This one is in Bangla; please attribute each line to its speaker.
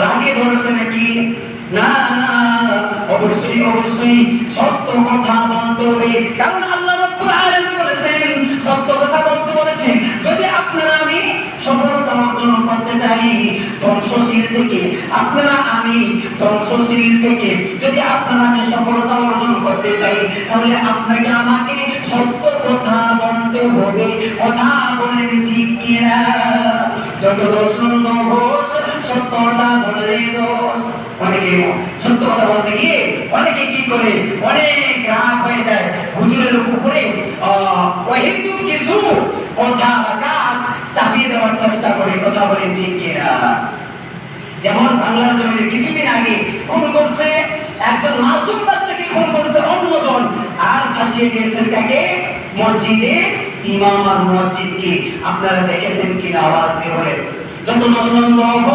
Speaker 1: রাগে ধরেছে নাকি? না না, অবশ্যই অবশ্যই সত্য কথা বলতে হবে। কারণ আল্লাহ রাব্বুল আলামিন বলেছেন, সত্য কথা বলতে বলেছেন। যদি আপনারা আমি সফলতা অর্জন করতে চাই, ধ্বংসশীল থেকে, আপনারা আমি ধ্বংসশীল থেকে যদি আপনারা আমি সফলতা অর্জন করতে চাই, তাহলে আপনাকে আমাকে সত্য কথা বলতে হবে। কথা বলেন ঠিক কিনা? যত নন্দ ঘোষ সত্যটা যেমন বাংলার কিছুদিন আগে খুন করছে একজন মাসুম বাচ্চাকে, খুন করছে অন্যজন। আর ফাঁসিয়ে দিয়েছেন মসজিদে ইমাম আর মসজিদকে আপনারা দেখেছেন কিনা? আওয়াজ দিয়ে যত দশ নম্বর